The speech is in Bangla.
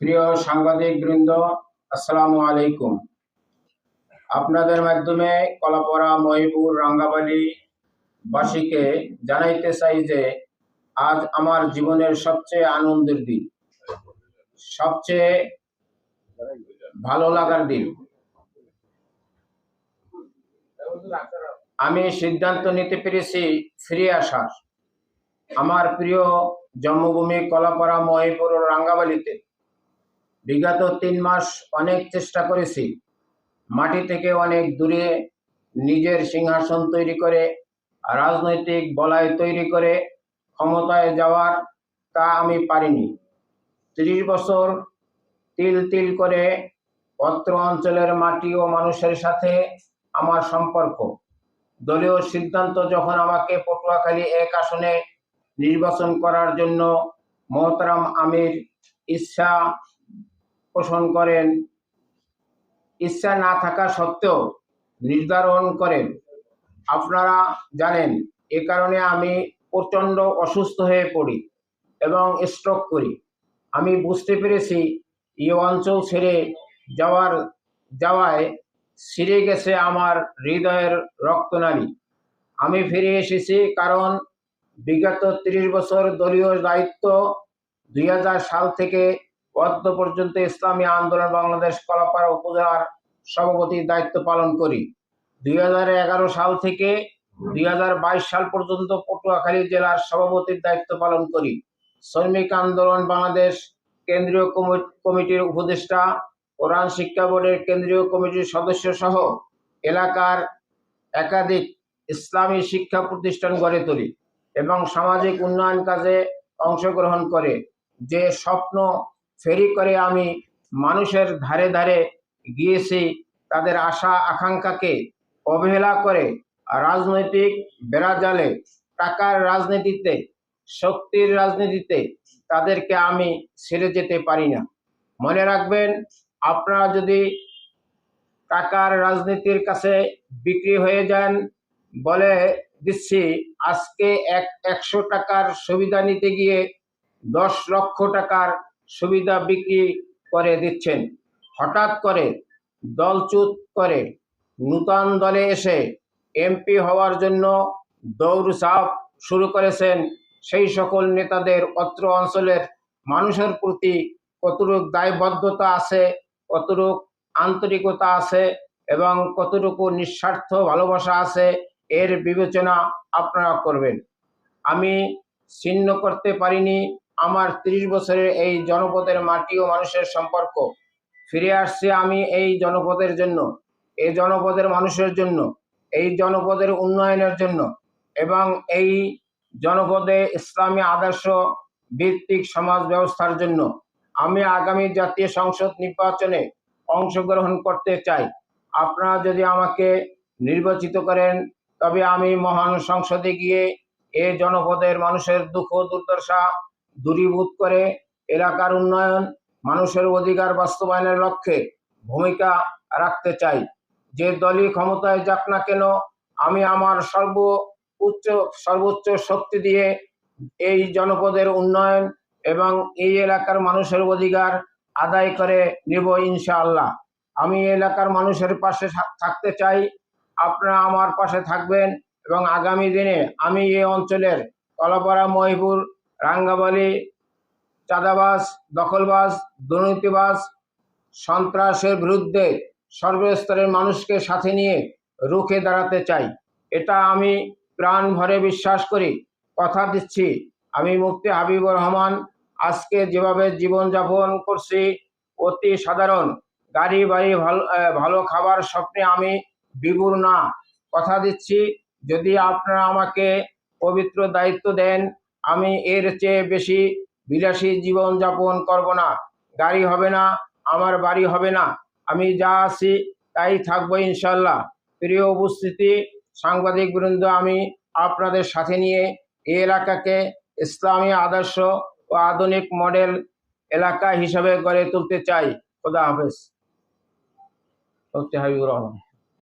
প্রিয় সাংবাদিক বৃন্দ আসসালামু আলাইকুম। আপনাদের মাধ্যমে কলাপড়া মহিপুর রাঙ্গাবালি বাসীকে জানাইতে চাই যে, আজ আমার জীবনের সবচেয়ে আনন্দের দিন, সবচেয়ে ভালো লাগার দিন। আমি সিদ্ধান্ত নিতে পেরেছি ফিরে আসার। আমার প্রিয় জন্মভূমি কলাপাড়া মহিপুর ও রাঙ্গাবালিতে বিগত তিন মাস অনেক চেষ্টা করেছি। মাটি থেকে অনেক দূরে নিজের সিংহাসন তৈরি করে, রাজনৈতিক বলয় তৈরি করে ক্ষমতায় যাওয়ার তা আমি পারিনি। ত্রিশ বছর তিল তিল করে অত্র অঞ্চলের মাটি ও মানুষের সাথে আমার সম্পর্ক। দলীয় সিদ্ধান্ত যখন আমাকে পটুয়াখালী এক আসনে নির্বাচন করার জন্য মোহতারাম আমির ইচ্ছা পোষণ করেন। ইচ্ছা না থাকা সত্ত্বেও নির্ধারণ করেন। আপনারা জানেন, এ কারণে আমি প্রচণ্ড অসুস্থ হয়ে পড়ি এবং স্ট্রোক করি। আমি বুঝতে পেরেছি এই অঞ্চল ছেড়ে যাওয়ার, যাওয়ায় ছিঁড়ে গেছে আমার হৃদয়ের রক্তনালী। আমি ফিরে এসেছি কারণ বিগত ত্রিশ বছর দলীয় দায়িত্ব দুই হাজার সাল থেকে পদ্ম পর্যন্ত ইসলামী আন্দোলন বাংলাদেশ কলাপাড়া উপজেলার সভাপতির দায়িত্ব পালন করি। দুই হাজার এগারো সাল থেকে দুই হাজার বাইশ সাল পর্যন্ত পটুয়াখালী জেলার সভাপতির দায়িত্ব পালন করি। শ্রমিক আন্দোলন বাংলাদেশ কেন্দ্রীয় কমিটির উপদেষ্টা কোরআন শিক্ষা বোর্ডের কেন্দ্রীয় কমিটির সদস্য সহ এলাকার একাধিক ইসলামী শিক্ষা প্রতিষ্ঠান গড়ে তুলি এবং সামাজিক উন্নয়ন কাজে অংশগ্রহণ করে। যে স্বপ্ন ফেরি করে আমি মানুষের ধারে ধারে গিয়েছি, তাদের আশা আকাঙ্ক্ষাকে অবহেলা করে রাজনৈতিক বেড়াজালে, টাকার রাজনীতিতে, শক্তির রাজনীতিতে তাদেরকে আমি ছেড়ে যেতে পারি না। মনে রাখবেন, আপনারা যদি টাকার রাজনীতির কাছে বিক্রি হয়ে যান বলে দিচ্ছি, আজকে এক একশো টাকার সুবিধা নিতে গিয়ে দশ লক্ষ টাকার সুবিধা বিক্রি করে দিচ্ছেন। হঠাৎ করে দলচ্যুত করে নূতন দলে এসে এমপি হওয়ার জন্য দৌড়ঝাঁপ শুরু করেছেন সেই সকল নেতাদের অত্র অঞ্চলের মানুষের প্রতি কতটুক দায়বদ্ধতা আছে, কতটুক আন্তরিকতা আছে এবং কতটুকু নিঃস্বার্থ ভালোবাসা আছে এর বিবেচনা আপনারা করবেন। আমি ছিন্ন করতে পারিনি আমার ত্রিশ বছরের এই জনপদের মাটি ও মানুষের সম্পর্ক। ফিরে আসছে আমি এই জনপদের জন্য এই জনপদের মানুষের জন্য, এই জনপদের উন্নয়নের জন্য এবং এই জনপদে ইসলামী আদর্শ ভিত্তিক সমাজ ব্যবস্থার জন্য আমি আগামী জাতীয় সংসদ নির্বাচনে অংশগ্রহণ করতে চাই। আপনারা যদি আমাকে নির্বাচিত করেন, তবে আমি মহান সংসদে গিয়ে এ জনপদের মানুষের দুঃখ দুর্দশা দূরীভূত করে এলাকার উন্নয়ন মানুষের অধিকার বাস্তবায়নের লক্ষ্যে ভূমিকা রাখতে চাই। যে দলই ক্ষমতায় যাক না কেন, আমি আমার সর্ব উচ্চ সর্বোচ্চ শক্তি দিয়ে এই জনপদের উন্নয়ন এবং এই এলাকার মানুষের অধিকার আদায় করে নেব ইনশাআল্লাহ। আমি এলাকার মানুষের পাশে থাকতে চাই। আপনারা আমার পাশে থাকবেন এবং আগামী দিনে আমি এই অঞ্চলের কলাপাড়া, মহিপুর রাঙ্গাবালি চাঁদাবাস দখলবাস দুর্নীতিবাস সন্ত্রাসের বিরুদ্ধে সর্বস্তরের মানুষকে সাথে নিয়ে রুখে দাঁড়াতে চাই। এটা আমি প্রাণ ভরে বিশ্বাস করি, কথা দিচ্ছি। আমি মুফতি হাবিবুর রহমান, আজকে যেভাবে জীবনযাপন করছি, অতি সাধারণ। গাড়ি বাড়ি ভালো ভালো খাবার স্বপ্নে আমি বিভুর না। কথা দিচ্ছি, যদি আপনারা আমাকে পবিত্র দায়িত্ব দেন আমি এর চেয়ে বেশি বিলাসী জীবন যাপন করব না। গাড়ি হবে না, আমার বাড়ি হবে না। আমি যা আছি তাই থাকব ইনশাল্লাহ প্রিয় উপস্থিতি, সাংবাদিক বৃন্দ, আমি আপনাদের সাথে নিয়ে এই এলাকাকে ইসলামী আদর্শ ও আধুনিক মডেল এলাকা হিসাবে গড়ে তুলতে চাই। খোদা হাফেজ। হাবিবুর রহমান।